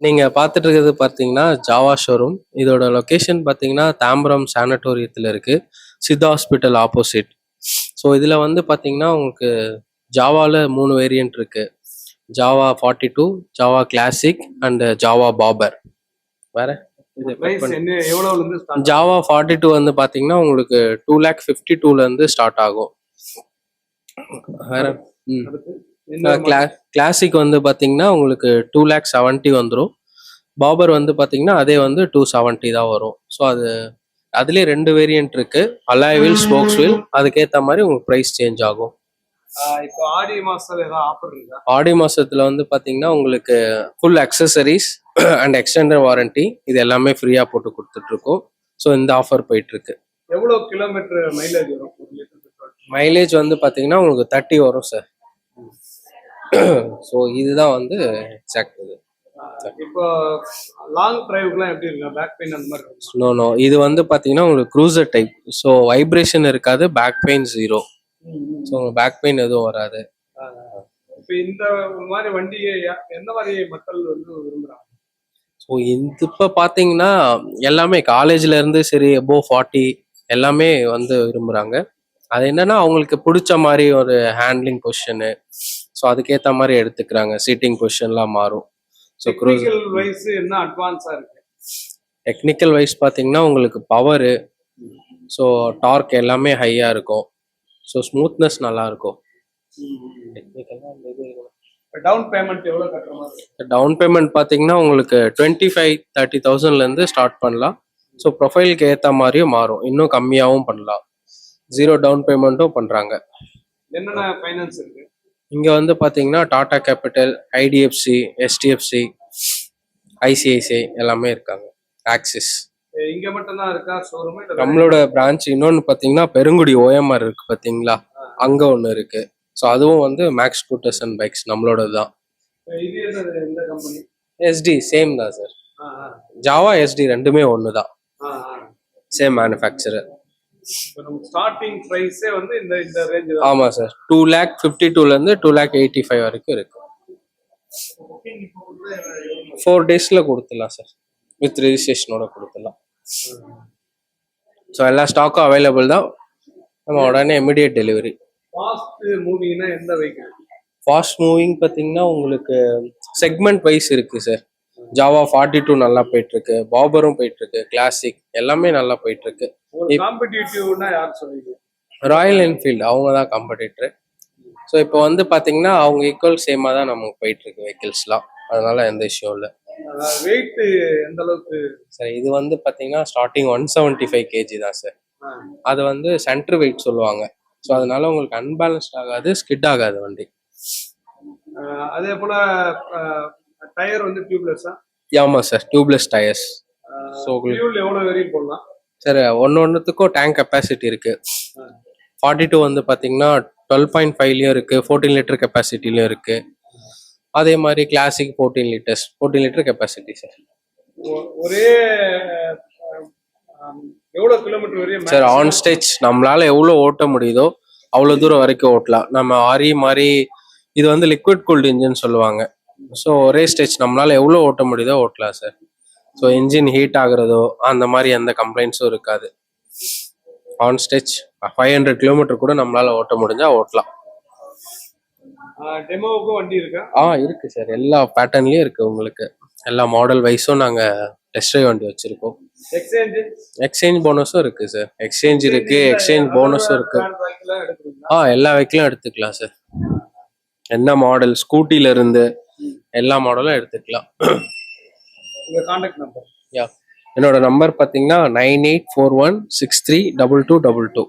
நீங்க பார்த்துட்டு இருக்கிறது பார்த்தீங்கன்னா ஜாவா ஷோரூம் இதோட லொகேஷன் பார்த்தீங்கன்னா தாம்பரம் சானட்டோரியத்தில் இருக்கு. சித்தா ஹாஸ்பிட்டல் ஆப்போசிட் ஸோ இதில் வந்து பார்த்தீங்கன்னா உங்களுக்கு ஜாவாவில் மூணு வேரியன்ட் இருக்கு. Jawa forty two Jawa classic and Jawa Bobber வேற ஜாவா ஃபார்ட்டி டூ வந்து பார்த்தீங்கன்னா உங்களுக்கு டூ லேக் ஃபிஃப்டி டூலேருந்து ஸ்டார்ட் ஆகும். வேற? ம். கிளாசிக் வந்து பார்த்தீங்கன்னா உங்களுக்கு டூ லேக் செவன்ட்டி வந்துடும் பாபர் வந்து பார்த்தீங்கன்னா அதே வந்து டூ செவன்ட்டி தான் வரும். ஸோ அது அதுலேயே ரெண்டு வேரியன்ட் இருக்கு. அலாய் வீல் ஸ்போக்ஸ் வீல் அதுக்கேற்ற மாதிரி உங்களுக்கு ப்ரைஸ் சேஞ்ச் ஆகும். இப்போ ஆடி மாசத்துல ஏதாவது ஆஃபர் இருக்கா? ஆடி மாசத்துல வந்து பார்த்தீங்கன்னா உங்களுக்கு full accessories and extended warranty இது எல்லாமே ஃப்ரீயாக போட்டு கொடுத்துட்டு இருக்கோம் ஸோ இந்த ஆஃபர் போயிட்டு இருக்கு எவ்வளவு கிலோமீட்டர் மைலேஜ் வரும்? மைலேஜ் வந்து பார்த்தீங்கன்னா உங்களுக்கு தேர்ட்டி வரும் சார் ஸோ இதுதான் வந்து எக்ஸாக்ட் இது. இப்போ லாங் டிரைவுக்குலாம் எப்படி இருக்கு? பேக் பெயின் அந்த மாதிரி இருக்கும் நோ நோ இது வந்து பார்த்தீங்கன்னா உங்களுக்கு க்ரூசர் டைப் ஸோ வைப்ரேஷன் இருக்காது பேக் பெயின் ஜீரோ ஸோ உங்களுக்கு பேக் பெயின் எதுவும் வராது. இப்போ இந்த மாதிரி வண்டியை யா- எந்த மாதிரி மக்கள் வந்து விரும்புறாங்க? ஸோ இந்த இப்போ பார்த்தீங்கன்னா எல்லாமே காலேஜ்ல இருந்து சரி above ஃபார்ட்டி எல்லாமே வந்து விரும்புகிறாங்க அது என்னன்னா அவங்களுக்கு பிடிச்ச மாதிரி ஒரு ஹேண்ட்லிங் பொசிஷனு ஸோ அதுக்கேற்ற மாதிரி எடுத்துக்கிறாங்க. சீட்டிங் பொசிஷன்லாம் மாறும். ஸோ க்ரூஸ் வைஸ் என்ன அட்வான்ஸா இருக்கு? டெக்னிக்கல் வைஸ் பார்த்தீங்கன்னா உங்களுக்கு பவரு ஸோ டார்க் எல்லாமே ஹையாக இருக்கும். ஸோ ஸ்மூத்னஸ் நல்லா இருக்கும். டவுன் பேமெண்ட் எவ்வளவு கட்டுற மாதிரி? டவுன் பேமெண்ட் பார்த்தீங்கன்னா உங்களுக்கு டுவெண்ட்டி ஃபைவ் தேர்ட்டி தௌசண்ட்லேருந்து ஸ்டார்ட் பண்ணலாம். ஸோ ப்ரொஃபைலுக்கு ஏற்ற மாதிரியும் மாறும். இன்னும் கம்மியாகவும் பண்ணலாம். ஜீரோ டவுன் பேமெண்ட்டும் பண்ணுறாங்க என்னென்ன ஃபைனான்ஸ் இருக்கு? இங்கே வந்து பார்த்தீங்கன்னா டாடா கேபிட்டல் ஐடிஎஃப்சி எஸ்டிஎஃப்சி ஐசிஐசிஐ எல்லாமே இருக்காங்க. ஆக்சிஸ் இங்க மட்டும் தான் இருக்கா ஷோரூம் நம்மளோட பிரான்ச் இன்னொன்று பார்த்தீங்கன்னா பெருங்குடி ஓஎம்ஆர் இருக்கு பார்த்தீங்களா அங்கே ஒன்று இருக்கு. ஸோ அதுவும் வந்து மேக்ஸ் ஸ்கூட்டர்ஸ் அண்ட் பைக்ஸ் நம்மளோட தான். எஸ்டி சேம் தான் சார் ஜாவா எஸ்டி ரெண்டுமே ஒன்று தான் சேம் மேனுஃபேக்சரர் ஸ்டார்டிங் ப்ரைஸே வந்து இந்த இந்த ரேஞ்ச் ஆமாம் சார் டூ லேக் ஃபிஃப்டி டூலேருந்து டூ லேக் எயிட்டி ஃபைவ் வரைக்கும் இருக்கு. ஃபோர் டேஸில் கொடுத்துடலாம் சார் வித் ரெஜிஸ்ட்ரேஷனோட கொடுத்துடலாம். ஸோ எல்லா ஸ்டாக்கும் அவைலபிள் தான். நம்ம உடனே இமிடியேட் டெலிவரி ஃபாஸ்ட் மூவிங்னா எந்த வெஹிக்கிள் ஃபாஸ்ட் மூவிங் பார்த்தீங்கன்னா உங்களுக்கு செக்மெண்ட் வைஸ் இருக்கு சார் ஜாவா ஃபார்ட்டி டூ நல்லா போயிட்டு இருக்கு பாபரும் போயிட்டு இருக்கு கிளாசிக் எல்லாமே நல்லா போயிட்டு இருக்கு ஒரு காம்படிட்டிவ்னா யார் சொல்லுவீங்க? ராயல் என்ஃபீல்டு அவங்க தான் காம்படிட்டர் ஸோ இப்போ வந்து பார்த்தீங்கன்னா அவங்க ஈக்குவல் சேமாக தான் நமக்கு போயிட்டு இருக்கு வெஹிக்கிள்ஸ்லாம் அதனால எந்த இஷ்யூ இல்லை. வெயிட் எந்த அளவுக்கு? சார் இது வந்து பார்த்தீங்கன்னா starting one seventy five KG தான் சார் அது வந்து சென்டர் வெயிட் சொல்லுவாங்க. ஸோ அதனால உங்களுக்கு அன்பேலன்ஸ்ட் ஆகாது ஸ்கிட் ஆகாது வண்டி. அதே போல டயர் வந்து டியூப்லெஸ்ஸா? ஆமாம் சார் டியூப்லெஸ் டயர்ஸ். ஃபியூல் எவ்வளவு வரையும் போடலாம்? சார் ஒன்று ஒன்றுத்துக்கும் டேங்க் கெப்பாசிட்டி இருக்கு. ஃபார்ட்டி டூ வந்து பார்த்தீங்கன்னா டுவெல் பாயிண்ட் ஃபைவ்லையும் இருக்கு ஃபோர்டீன் லிட்டர் கெப்பாசிட்டிலையும் இருக்கு. அதே மாதிரி classic fourteen litres fourteen litre capacity sir. ஒரே ஆம், எவ்வளவு கிலோமீட்டர் வரையும் சார் ஆன் ஸ்டேஜ் நம்மளால எவ்வளோ ஓட்ட முடியுதோ அவ்வளோ தூரம் வரைக்கும் ஓட்டலாம். நம்ம ஆரி மாதிரி இது வந்து லிக்விட் கூல்டு இன்ஜின் சொல்லுவாங்க. ஸோ ஒரே ஸ்டேஜ் நம்மளால எவ்வளோ ஓட்ட முடியுதோ ஓட்டலாம் சார் ஸோ இன்ஜின் ஹீட் ஆகுறதோ அந்த மாதிரி எந்த கம்ப்ளைண்ட்ஸும் இருக்காது. On stage five hundred kilometre கூட நம்மளால ஓட்ட முடிஞ்சா ஓட்டலாம். டெமோவுக்கும் வண்டி இருக்கா? ஆ இருக்கு சார் எல்லா பேட்டர்ன்லயும் இருக்கு உங்களுக்கு. எல்லா மாடல் வைஸும் நாங்க டெஸ்ட் ட்ரைவ் வண்டி வச்சிருக்கோம். எக்ஸ்சேஞ்ச் எக்ஸ்சேஞ்ச் போனஸும் இருக்கு சார் எக்ஸ்சேஞ்ச் இருக்கு எக்ஸ்சேஞ்ச் போனஸும் இருக்கு. ஆ எல்லா வெஹிக்கிளும் எடுத்துக்கலாம் சார் என்ன மாடல் ஸ்கூட்டில இருந்து எல்லா மாடலும் எடுத்துக்கலாம். நம்பர் யா என்னோட நம்பர் பார்த்தீங்கன்னா nine eight four one six three double two double two